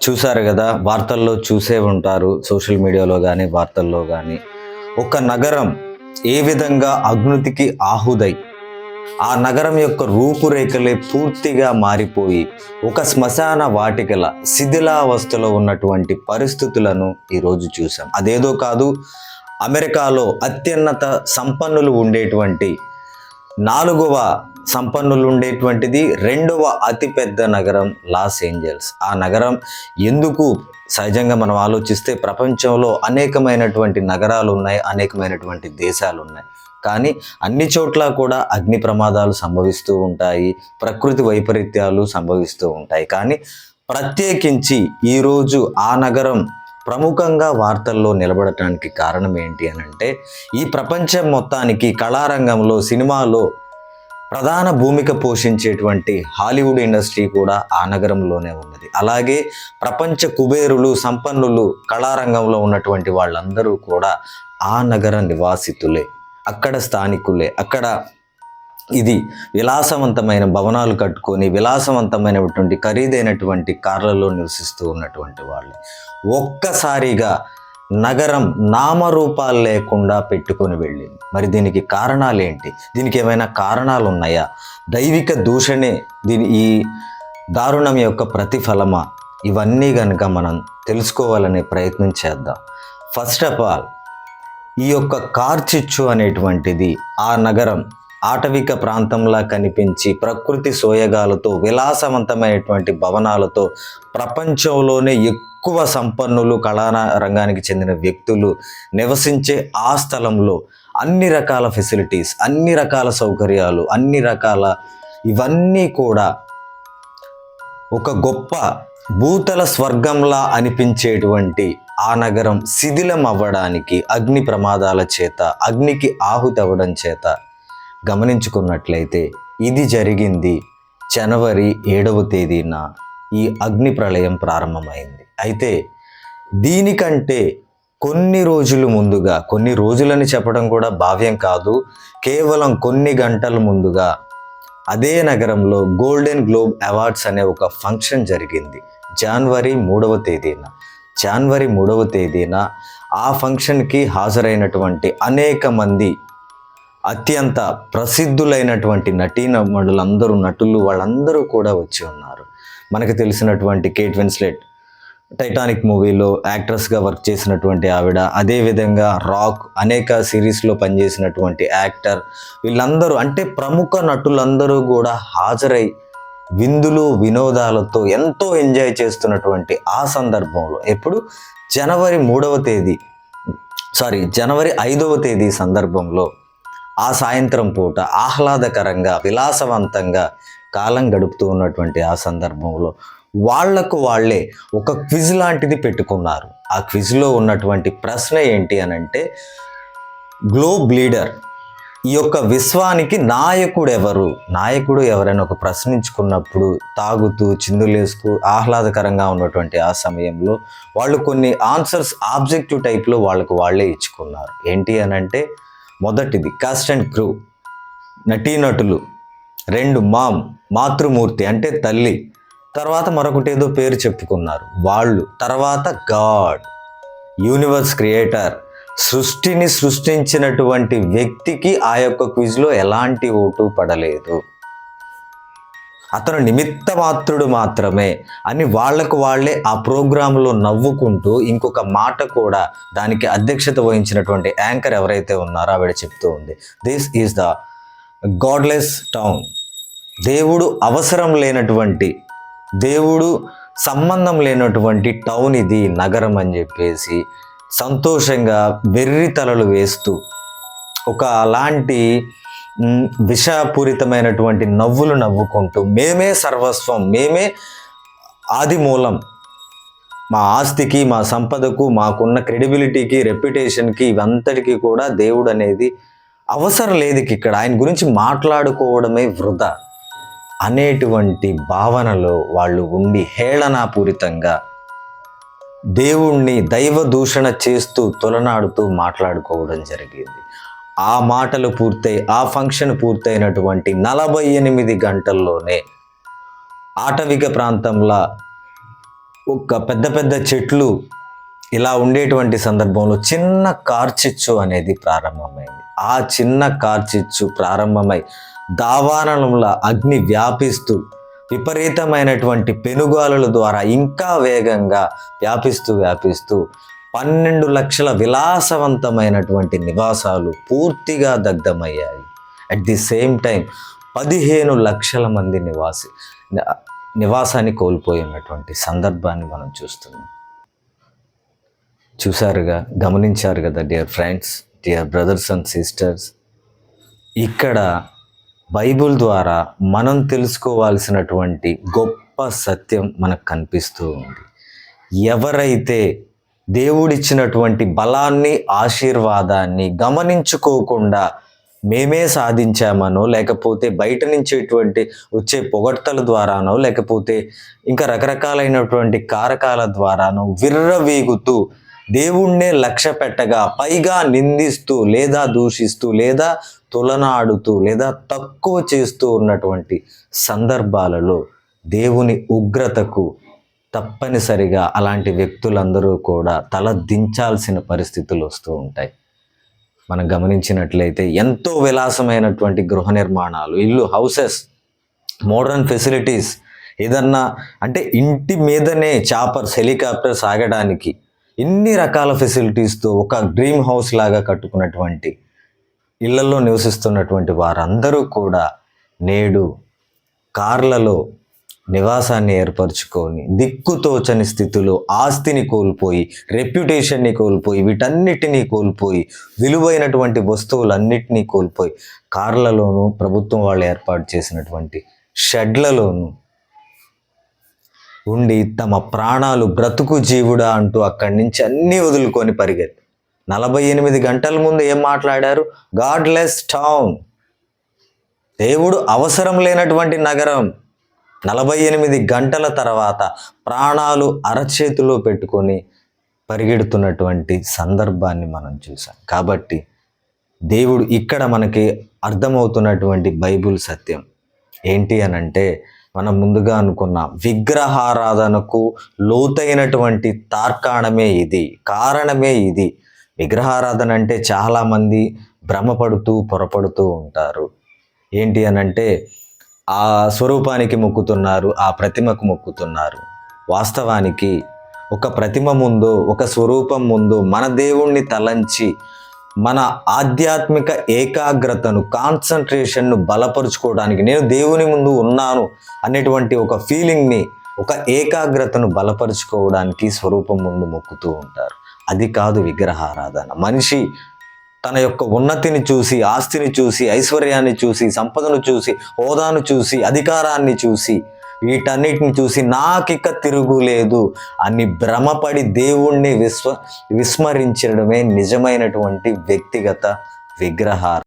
చూసారు కదా వార్తల్లో చూసే ఉంటారు సోషల్ మీడియాలో కానీ వార్తల్లో కానీ ఒక నగరం ఏ విధంగా అగ్నుతికి ఆహుదై ఆ నగరం యొక్క రూపురేఖలే పూర్తిగా మారిపోయి ఒక శ్మశాన వాటికల శిథిలావస్థలో ఉన్నటువంటి పరిస్థితులను ఈరోజు చూసాం అదేదో కాదు అమెరికాలో అత్యున్నత సంపన్నులు ఉండేటువంటి నాలుగవ సంపన్నులు ఉండేటువంటిది రెండవ అతిపెద్ద నగరం లాస్ ఏంజల్స్. ఆ నగరం ఎందుకు? సహజంగా మనం ఆలోచిస్తే ప్రపంచంలో అనేకమైనటువంటి నగరాలు ఉన్నాయి అనేకమైనటువంటి దేశాలు ఉన్నాయి. కానీ అన్ని చోట్ల కూడా అగ్ని ప్రమాదాలు సంభవిస్తూ ఉంటాయి ప్రకృతి వైపరీత్యాలు సంభవిస్తూ ఉంటాయి. కానీ ప్రత్యేకించి ఈరోజు ఆ నగరం ప్రముఖంగా వార్తల్లో నిలబడటానికి కారణం ఏంటి అని అంటే ఈ ప్రపంచం మొత్తానికి కళారంగంలో సినిమాలో ప్రధాన భూమిక పోషించేటువంటి హాలీవుడ్ ఇండస్ట్రీ కూడా ఆ నగరంలోనే ఉన్నది. అలాగే ప్రపంచ కుబేరులు సంపన్నులు కళారంగంలో ఉన్నటువంటి వాళ్ళందరూ కూడా ఆ నగర నివాసితులే అక్కడ స్థానికులే అక్కడ ఇది విలాసవంతమైన భవనాలు కట్టుకొని విలాసవంతమైనటువంటి ఖరీదైనటువంటి కార్లలో నివసిస్తూ ఉన్నటువంటి వాళ్ళు. ఒక్కసారిగా నగరం నామరూపాలు లేకుండా పెట్టుకొని వెళ్ళింది. మరి దీనికి కారణాలు ఏంటి దీనికి ఏమైనా కారణాలు ఉన్నాయా దైవిక దూషణే దీని ఈ దారుణం యొక్క ప్రతిఫలమా? ఇవన్నీ కనుక మనం తెలుసుకోవాలనే ప్రయత్నం చేద్దాం. ఫస్ట్ ఆఫ్ ఆల్ ఈ యొక్క కార్చిచ్చు అనేటువంటిది ఆ నగరం ఆటవిక ప్రాంతంలా కనిపించి ప్రకృతి సోయగాలతో విలాసవంతమైనటువంటి భవనాలతో ప్రపంచంలోనే ఎక్కువ సంపన్నులు కళా రంగానికి చెందిన వ్యక్తులు నివసించే ఆ స్థలంలో అన్ని రకాల ఫెసిలిటీస్ అన్ని రకాల సౌకర్యాలు అన్ని రకాల ఇవన్నీ కూడా ఒక గొప్ప భూతల స్వర్గంలా అనిపించేటువంటి ఆ నగరం శిథిలం అవ్వడానికి అగ్ని ప్రమాదాల చేత అగ్నికి ఆహుతి అవ్వడం చేత గమనించుకున్నట్లయితే ఇది జరిగింది జనవరి ఏడవ తేదీన ఈ అగ్ని ప్రళయం ప్రారంభమైంది. అయితే దీనికంటే కొన్ని రోజులు ముందుగా కొన్ని రోజులని చెప్పడం కూడా భావ్యం కాదు కేవలం కొన్ని గంటల ముందుగా అదే నగరంలో గోల్డెన్ గ్లోబ్ అవార్డ్స్ అనే ఒక ఫంక్షన్ జరిగింది. జనవరి మూడవ తేదీన. జనవరి మూడవ తేదీన ఆ ఫంక్షన్కి హాజరైనటువంటి అనేక మంది అత్యంత ప్రసిద్ధులైనటువంటి నటీనటులందరూ నటులు వాళ్ళందరూ కూడా వచ్చి ఉన్నారు. మనకు తెలిసినటువంటి కేట్ విన్స్లెట్ టైటానిక్ మూవీలో యాక్ట్రెస్గా వర్క్ చేసినటువంటి ఆవిడ అదేవిధంగా రాక్ అనేక సిరీస్లో పనిచేసినటువంటి యాక్టర్. వీళ్ళందరూ అంటే ప్రముఖ నటులందరూ కూడా హాజరై విందులు వినోదాలతో ఎంతో ఎంజాయ్ చేస్తున్నటువంటి ఆ సందర్భంలో. ఎప్పుడు? జనవరి మూడవ తేదీ సారీ జనవరి ఐదవ తేదీ సందర్భంలో ఆ సాయంత్రం పూట ఆహ్లాదకరంగా విలాసవంతంగా కాలం గడుపుతూ ఉన్నటువంటి ఆ సందర్భంలో వాళ్ళకు వాళ్ళే ఒక క్విజ్ లాంటిది పెట్టుకున్నారు. ఆ క్విజ్లో ఉన్నటువంటి ప్రశ్న ఏంటి అని అంటే గ్లోబ్ లీడర్ ఈ యొక్క విశ్వానికి నాయకుడు ఎవరు నాయకుడు ఎవరైనా ఒక ప్రశ్నించుకున్నప్పుడు తాగుతూ చిందులేసుకు ఆహ్లాదకరంగా ఉన్నటువంటి ఆ సమయంలో వాళ్ళు కొన్ని ఆన్సర్స్ ఆబ్జెక్టివ్ టైప్లో వాళ్ళకు వాళ్ళే ఇచ్చుకున్నారు. ఏంటి అని అంటే మొదటిది కాస్ట్ అండ్ క్రూ నటీనటులు. రెండు మామ్ మాతృమూర్తి అంటే తల్లి. తర్వాత మరొకటి ఏదో పేరు చెప్పుకున్నారు. వాళ్ళు. తర్వాత గాడ్. Universe creator. సృష్టిని సృష్టించినటువంటి వ్యక్తికి ఆ యొక్క క్విజ్లో ఎలాంటి ఓటు పడలేదు. అతను నిమిత్త మాత్రుడు మాత్రమే. అని వాళ్ళకు వాళ్ళే ఆ ప్రోగ్రాంలో నవ్వుకుంటూ ఇంకొక మాట కూడా దానికి అధ్యక్షత వహించినటువంటి యాంకర్ ఎవరైతే ఉన్నారో ఆవిడ చెప్తూ ఉంది. This is the godless town దేవుడు అవసరం లేనటువంటి దేవుడు సంబంధం లేనటువంటి టౌన్ ఇది నగరం అని చెప్పేసి సంతోషంగా వెర్రి తలలు వేస్తూ ఒక అలాంటి విషపూరితమైనటువంటి నవ్వులు నవ్వుకుంటూ మేమే సర్వస్వం మేమే ఆది మూలం మా ఆస్తికి మా సంపదకు మాకున్న క్రెడిబిలిటీకి రెప్యుటేషన్కి ఇవంతటికి కూడా దేవుడు అనేది అవసరం లేదు ఇక్కడ. ఆయన గురించి మాట్లాడుకోవడమే వృధా. అనేటువంటి భావనలో వాళ్ళు ఉండి హేళనాపూరితంగా దేవుణ్ణి దైవ దూషణ చేస్తూ తొలనాడుతూ మాట్లాడుకోవడం జరిగింది. ఆ మాటలు పూర్తయి ఆ ఫంక్షన్ పూర్తయినటువంటి నలభై ఎనిమిది గంటల్లోనే ఆటవిక ప్రాంతంలో ఒక పెద్ద పెద్ద చెట్లు ఇలా ఉండేటువంటి సందర్భంలో చిన్న కార్చిచ్చు అనేది ప్రారంభమైంది. ఆ చిన్న కార్చిచ్చు ప్రారంభమై దావానలంలో అగ్ని వ్యాపిస్తూ విపరీతమైనటువంటి పెనుగాలుల ద్వారా ఇంకా వేగంగా వ్యాపిస్తూ వ్యాపిస్తూ పన్నెండు లక్షల విలాసవంతమైనటువంటి నివాసాలు పూర్తిగా దగ్ధమయ్యాయి. అట్ ది సేమ్ టైం పదిహేను లక్షల మంది నివాసి నివాసాన్ని కోల్పోయి ఉన్నటువంటి సందర్భాన్ని మనం చూస్తున్నాం. చూసారుగా గమనించారు కదా dear friends dear brothers and sisters ఇక్కడ బైబుల్ ద్వారా మనం తెలుసుకోవాల్సినటువంటి గొప్ప సత్యం మనకు కనిపిస్తూ ఉంది. ఎవరైతే దేవుడిచ్చినటువంటి బలాన్ని ఆశీర్వాదాన్ని గమనించుకోకుండా మేమే సాధించామనో లేకపోతే బయట నుంచేటువంటి వచ్చే పొగడ్తల ద్వారానో లేకపోతే ఇంకా రకరకాలైనటువంటి కారకాల ద్వారానో విర్రవీగుతూ దేవుణ్ణే లక్ష్య పెట్టగా పైగా నిందిస్తూ లేదా దూషిస్తూ లేదా తులనాడుతూ లేదా తక్కువ చేస్తూ ఉన్నటువంటి సందర్భాలలో దేవుని ఉగ్రతకు తప్పనిసరిగా అలాంటి వ్యక్తులందరూ కూడా తల దించాల్సిన పరిస్థితులు వస్తూ ఉంటాయి. మనం గమనించినట్లయితే ఎంతో విలాసమైనటువంటి గృహ నిర్మాణాలు ఇల్లు హౌసెస్ మోడర్న్ ఫెసిలిటీస్ ఏదన్నా అంటే ఇంటి మీదనే చాపర్స్ హెలికాప్టర్స్ ఆగడానికి ఇన్ని రకాల ఫెసిలిటీస్తో ఒక డ్రీమ్ హౌస్ లాగా కట్టుకున్నటువంటి ఇళ్ళలో నివసిస్తున్నటువంటి వారందరూ కూడా నేడు కార్లలో నివాసాన్ని ఏర్పరచుకొని దిక్కుతోచని స్థితిలో ఆస్తిని కోల్పోయి రెప్యుటేషన్ని కోల్పోయి వీటన్నిటినీ కోల్పోయి విలువైనటువంటి వస్తువులన్నిటినీ కోల్పోయి కార్లలోనూ ప్రభుత్వం వాళ్ళు ఏర్పాటు చేసినటువంటి షెడ్లలోనూ ఉండి తమ ప్రాణాలు బ్రతుకు జీవుడా అంటూ అక్కడి నుంచి అన్నీ వదులుకొని పరిగెత్తి. నలభై ఎనిమిది గంటల ముందు ఏం మాట్లాడారు? Godless town. దేవుడు అవసరం లేనటువంటి నగరం. నలభై ఎనిమిది గంటల తర్వాత ప్రాణాలు అరచేతిలో పెట్టుకొని పరిగెడుతున్నటువంటి సందర్భాన్ని మనం చూసాం. కాబట్టి దేవుడు ఇక్కడ మనకి అర్థమవుతున్నటువంటి బైబుల్ సత్యం ఏంటి అని అంటే మనం ముందుగా అనుకున్న విగ్రహారాధనకు లోతైనటువంటి తార్కాణమే ఇది కారణమే ఇది. విగ్రహారాధన అంటే చాలామంది భ్రమపడుతూ పొరపడుతూ ఉంటారు. ఏంటి అని అంటే ఆ స్వరూపానికి మొక్కుతున్నారు ఆ ప్రతిమకు మొక్కుతున్నారు. వాస్తవానికి ఒక ప్రతిమ ముందు ఒక స్వరూపం ముందు మన దేవుణ్ణి తలంచి మన ఆధ్యాత్మిక ఏకాగ్రతను కాన్సన్ట్రేషన్ను బలపరుచుకోవడానికి నేను దేవుని ముందు ఉన్నాను అనేటువంటి ఒక ఫీలింగ్ని ఒక ఏకాగ్రతను బలపరుచుకోవడానికి స్వరూపం ముందు మొక్కుతూ ఉంటారు. అది కాదు విగ్రహారాధన మనిషి తన యొక్క ఉన్నతిని చూసి ఆస్తిని చూసి ఐశ్వర్యాన్ని చూసి సంపదను చూసి హోదాను చూసి అధికారాన్ని చూసి వీటన్నిటిని చూసి నాకిక తిరుగులేదు. అని భ్రమపడి దేవుణ్ణి విస్మ విస్మరించడమే నిజమైనటువంటి వ్యక్తిగత విగ్రహార.